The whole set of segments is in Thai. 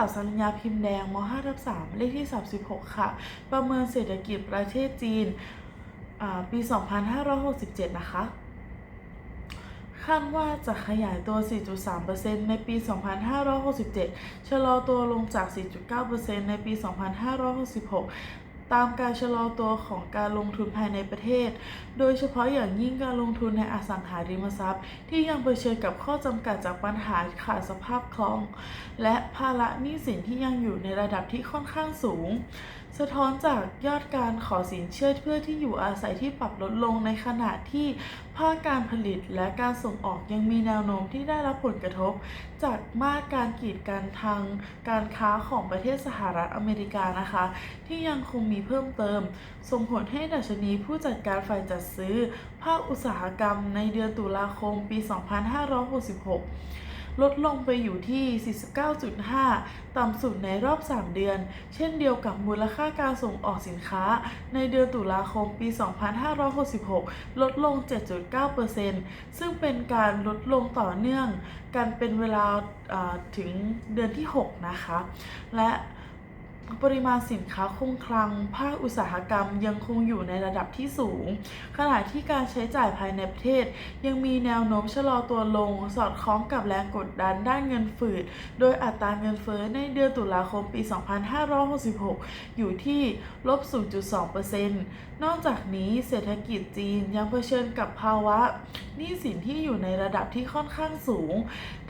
ข่าวสัญญาพิมพ์แดงม5ทับ3เลขที่ 36 ค่ะ ประเมินเศรษฐกิจประเทศจีนปี 2567 นะคะ คาดว่าจะขยายตัว 4.3%ในปี 2567 ชะลอตัวลงจาก 4.9%ในปี 2566 ตามการชะลอตัวของการลงทุนภายในประเทศ โดยเฉพาะอย่างยิ่งการลงทุนในอสังหาริมทรัพย์ ที่ยังเผชิญกับข้อจำกัดจากปัญหาขาดสภาพคล่อง และภาระหนี้สินที่ยังอยู่ในระดับที่ค่อนข้างสูง สะท้อนจากยอดการขอสินเชื่อเพื่อที่อยู่อาศัยที่ปรับลดลงในขณะที่ภาคการผลิตและการส่งออกยังมีแนวโน้มที่ได้รับผลกระทบ จากมาตรการกีดกันทางการค้าของประเทศสหรัฐอเมริกานะคะ ที่ยังคงมีเพิ่มเติม ส่งผลให้ดัชนีผู้จัดการฝ่ายจัดซื้อ ภาคอุตสาหกรรมในเดือนตุลาคมปี 2566 ลดลงไปอยู่ที่ 49.5 ต่ำสุดในรอบ 3 เดือน เช่นเดียวกับมูลค่าการส่งออกสินค้า ในเดือนตุลาคมปี 2566 ลดลง 7.9%ซึ่งเป็นการลดลงต่อเนื่องกันเป็นเวลาอ่าถึงเดือนที่ 6 นะคะ และ ปริมาณสินค้าคงคลัง ภาคอุตสาหกรรมยังคงอยู่ในระดับที่สูง ขณะที่การใช้จ่ายภายในประเทศ ยังมีแนวโน้มชะลอตัวลง สอดคล้องกับแรงกดดันด้านเงินฝืด โดยอัตราเงินเฟ้อในเดือนตุลาคมปี 2566 อยู่ที่ลบ 0.2%นอกจากนี้เศรษฐกิจจีนยังเผชิญกับภาวะหนี้สินที่อยู่ในระดับที่ค่อนข้างสูง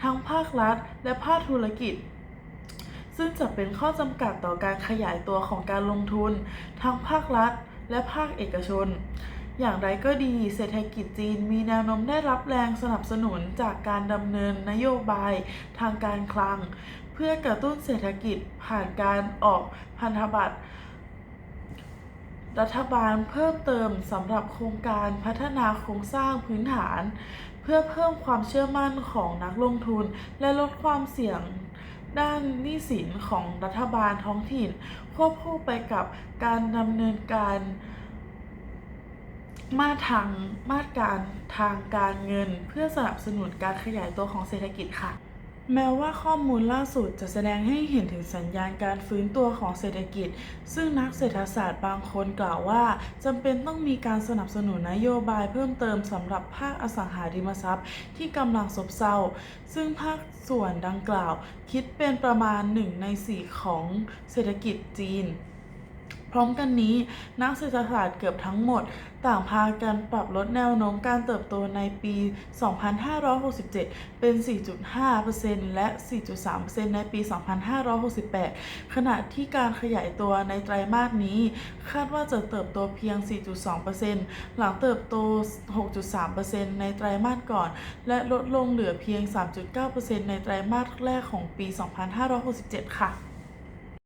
ทั้งภาครัฐและภาคธุรกิจ ซึ่งจะเป็นข้อจำกัดต่อการขยายตัวของการลงทุน ทั้งภาครัฐ และภาคเอกชน อย่างไรก็ดี เศรษฐกิจจีนมีแนวโน้มได้รับแรงสนับสนุนจากการดำเนินนโยบายทางการคลัง เพื่อกระตุ้นเศรษฐกิจผ่านการออกพันธบัตรรัฐบาลเพิ่มเติมสำหรับโครงการพัฒนาโครงสร้างพื้นฐาน เพื่อเพิ่มความเชื่อมั่นของนักลงทุนและลดความเสี่ยง ด้านหนี้สินของรัฐบาลท้องถิ่น ควบคู่ไปกับการดำเนินการมาตรทางมาตรการทางการเงิน เพื่อสนับสนุนการขยายตัวของเศรษฐกิจค่ะ แม้ว่าข้อมูลล่าสุดจะแสดงให้เห็นถึงสัญญาณการฟื้นตัวของเศรษฐกิจ ซึ่งนักเศรษฐศาสตร์บางคนกล่าวว่าจำเป็นต้องมีการสนับสนุนนโยบายเพิ่มเติมสำหรับภาคอสังหาริมทรัพย์ที่กำลังซบเซา ซึ่งภาคส่วนดังกล่าว คิดเป็นประมาณ 1 ใน 4 ของเศรษฐกิจจีน พร้อมกันนี้นักเศรษฐศาสตร์เกือบทั้งหมด ต่างพากันปรับลดแนวโน้มการเติบโตในปี 2567 เป็น 4.5%และ 4.3%ในปี 2568 ขณะที่การขยายตัวในไตรมาสนี้ คาดว่าจะเติบโตเพียง 4.2%หลังเติบโต 6.3%ในไตรมาสก่อน และลดลงเหลือเพียง 3.9%ในไตรมาสแรกของปี 2567 ค่ะ